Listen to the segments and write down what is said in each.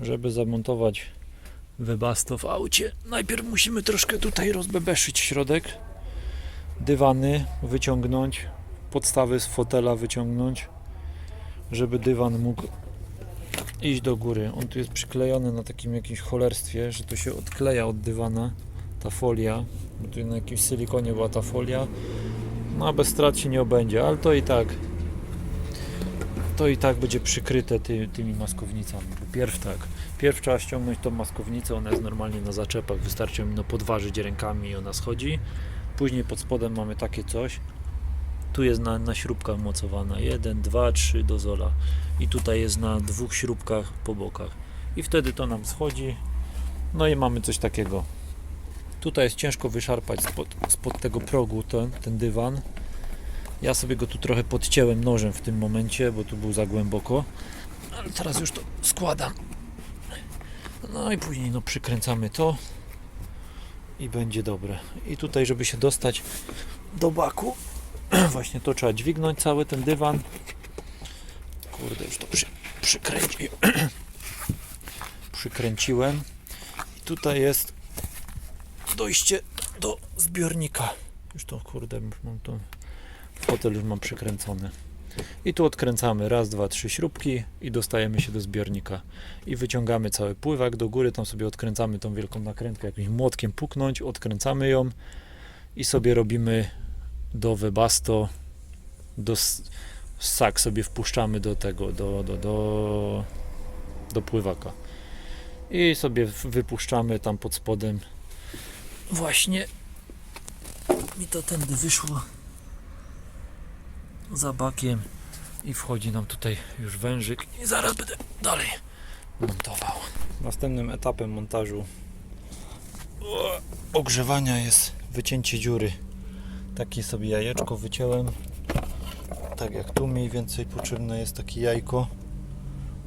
żeby zamontować webasto w aucie, najpierw musimy troszkę tutaj rozbebeszyć środek, dywany wyciągnąć, podstawy z fotela wyciągnąć, żeby dywan mógł iść do góry. On tu jest przyklejony na takim jakimś cholerstwie, że to się odkleja od dywana, ta folia, bo tu na jakimś silikonie była ta folia, no a bez strat się nie obędzie, ale to i tak to i tak będzie przykryte ty, tymi maskownicami. Pierw tak, pierw trzeba ściągnąć tą maskownicę, ona jest normalnie na zaczepach, wystarczy ją no, podważyć rękami i ona schodzi. Później pod spodem mamy takie coś. Tu jest na, na śrubkach mocowana. 1, 2, 3 do zola. I tutaj jest na dwóch śrubkach po bokach. I wtedy to nam schodzi. No i mamy coś takiego. Tutaj jest ciężko wyszarpać spod, spod tego progu ten, ten dywan. Ja sobie go tu trochę podcięłem nożem w tym momencie, bo tu był za głęboko. Ale teraz już to składam. No i później no przykręcamy to i będzie dobre. I tutaj, żeby się dostać do baku, właśnie to trzeba dźwignąć cały ten dywan. Kurde, już to przy, przykręci, przykręciłem. I tutaj jest dojście do zbiornika. Już to kurde, mam to fotel już mam przykręcony. I tu odkręcamy raz, dwa, trzy śrubki i dostajemy się do zbiornika. I wyciągamy cały pływak do góry, tam sobie odkręcamy tą wielką nakrętkę, jakimś młotkiem puknąć, odkręcamy ją i sobie robimy do webasto, do ssak sobie wpuszczamy do tego, do, do, do, do pływaka. I sobie wypuszczamy tam pod spodem. Właśnie mi to tędy wyszło za bakiem i wchodzi nam tutaj już wężyk i zaraz będę dalej montował. Następnym etapem montażu ogrzewania jest wycięcie dziury. Takie sobie jajeczko wyciąłem. Tak jak tu mniej więcej potrzebne jest takie jajko.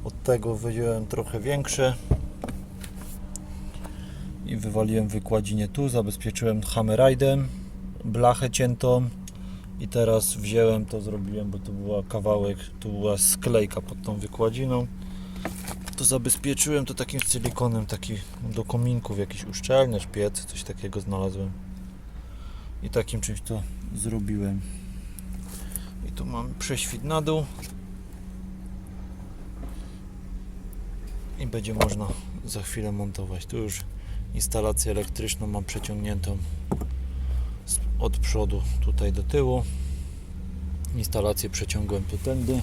Od tego wyjąłem trochę większe i wywaliłem wykładzinę tu, zabezpieczyłem hammerite'em, blachę ciętą i teraz wziąłem to, zrobiłem, bo to była kawałek, tu była sklejka pod tą wykładziną. To zabezpieczyłem to takim silikonem, taki do kominków, jakiś uszczelniacz, piec, coś takiego znalazłem. I takim czymś to zrobiłem. I tu mam prześwit na dół. I będzie można za chwilę montować. Tu już instalację elektryczną mam przeciągniętą od przodu tutaj do tyłu. Instalację przeciągłem tu tędy.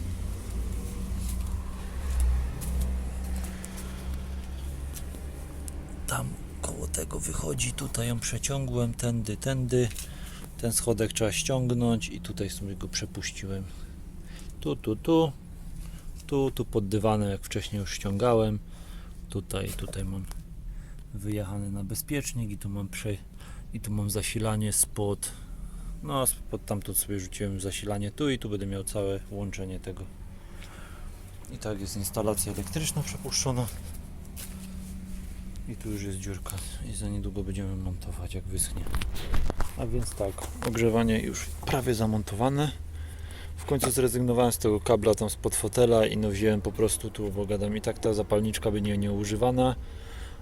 Tam koło tego wychodzi, tutaj ją przeciągłem tędy, tędy. Ten schodek trzeba ściągnąć i tutaj sobie go przepuściłem. Tu, tu, tu. Tu, tu pod dywanem, jak wcześniej już ściągałem. Tutaj, tutaj mam wyjechany na bezpiecznik i tu mam prze, i tu mam zasilanie spod no spod tamtąd sobie rzuciłem zasilanie tu i tu będę miał całe łączenie tego. I tak jest instalacja elektryczna przepuszczona. I tu już jest dziurka. I za niedługo będziemy montować jak wyschnie. A więc tak ogrzewanie już prawie zamontowane. W końcu zrezygnowałem z tego kabla tam spod fotela i no wziąłem po prostu tu bo gadam i tak ta zapalniczka będzie nieużywana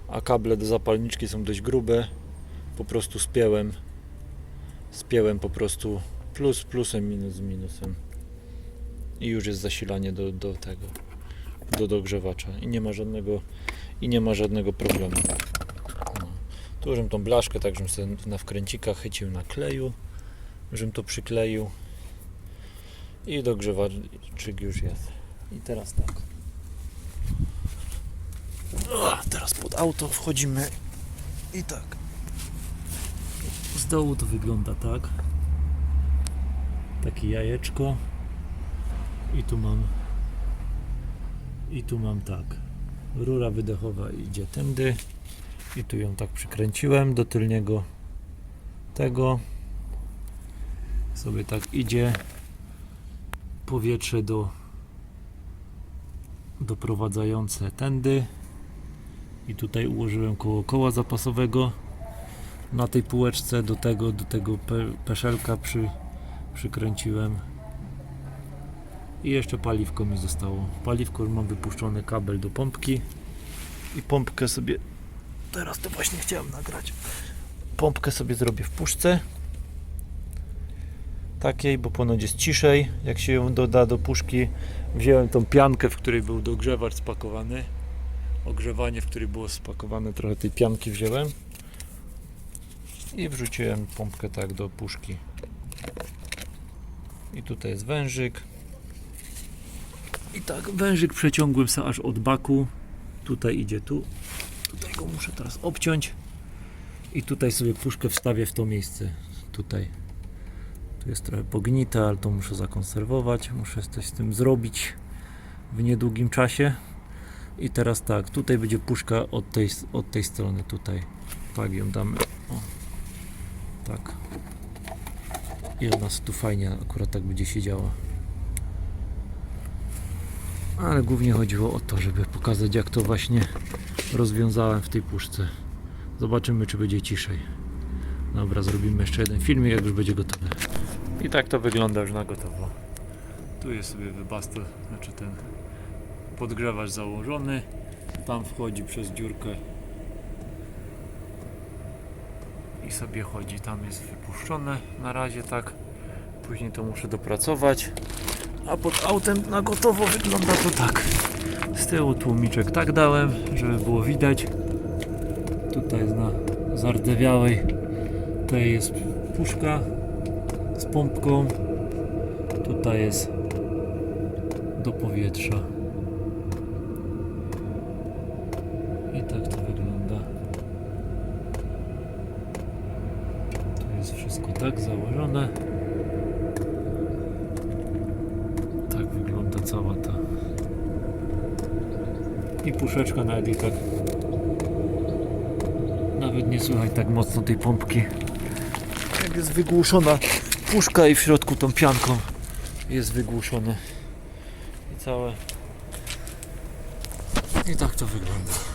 a kable do zapalniczki są dość grube po prostu spięłem spięłem po prostu plus plusem minus minusem. I już jest zasilanie do, do tego do dogrzewacza i nie ma żadnego i nie ma żadnego problemu. No. tu żebym tą blaszkę tak żebym sobie na wkręcikach chycił na kleju żebym to przykleił i dogrzewaczyk już jest. I teraz tak. O, teraz pod auto wchodzimy i tak z dołu to wygląda tak. Takie jajeczko. I tu mam. I tu mam tak. Rura wydechowa idzie tędy. I tu ją tak przykręciłem do tylniego tego. Sobie tak idzie powietrze do doprowadzające tędy. I tutaj ułożyłem koło koła zapasowego na tej półeczce do tego, do tego pe, peszelka przy, przykręciłem i jeszcze paliwko mi zostało paliwko, mam wypuszczony kabel do pompki I pompkę sobie. Teraz to właśnie chciałem nagrać. Pompkę sobie zrobię w puszce. Takiej, bo ponoć jest ciszej. Jak się ją doda do puszki, wziąłem tą piankę, w której był dogrzewacz spakowany. Ogrzewanie, w której było spakowane, trochę tej pianki wziąłem. I wrzuciłem pompkę tak do puszki. I tutaj jest wężyk. I tak, wężyk przeciągłem sobie aż od baku. Tutaj idzie tu. Tutaj go muszę teraz obciąć. I tutaj sobie puszkę wstawię w to miejsce. Tutaj. Tu jest trochę pognite, ale to muszę zakonserwować. Muszę coś z tym zrobić w niedługim czasie. I teraz tak, tutaj będzie puszka od tej, od tej strony, tutaj. Tak ją damy. Tak. I ona tu fajnie akurat tak będzie siedziała. Ale głównie chodziło o to, żeby pokazać jak to właśnie rozwiązałem w tej puszce. Zobaczymy czy będzie ciszej. Dobra, zrobimy jeszcze jeden filmik, jak już będzie gotowy. I tak to wygląda już na gotowo. Tu jest sobie wybastel, znaczy ten podgrzewacz założony. Tam wchodzi przez dziurkę i sobie chodzi. Tam jest wypuszczone na razie tak. Później to muszę dopracować. A pod autem na gotowo wygląda to tak. Z tyłu tłumiczek tak dałem, żeby było widać. Tutaj jest na zardzewiałej. Tutaj jest puszka z pompką. Tutaj jest do powietrza. I tak to wygląda. Tu jest wszystko tak założone. Tak wygląda cała ta. I puszeczka nawet i tak. Nawet nie słychać tak mocno tej pompki. Jak jest wygłuszona puszka i w środku tą pianką jest wygłuszone. I całe. I tak to wygląda.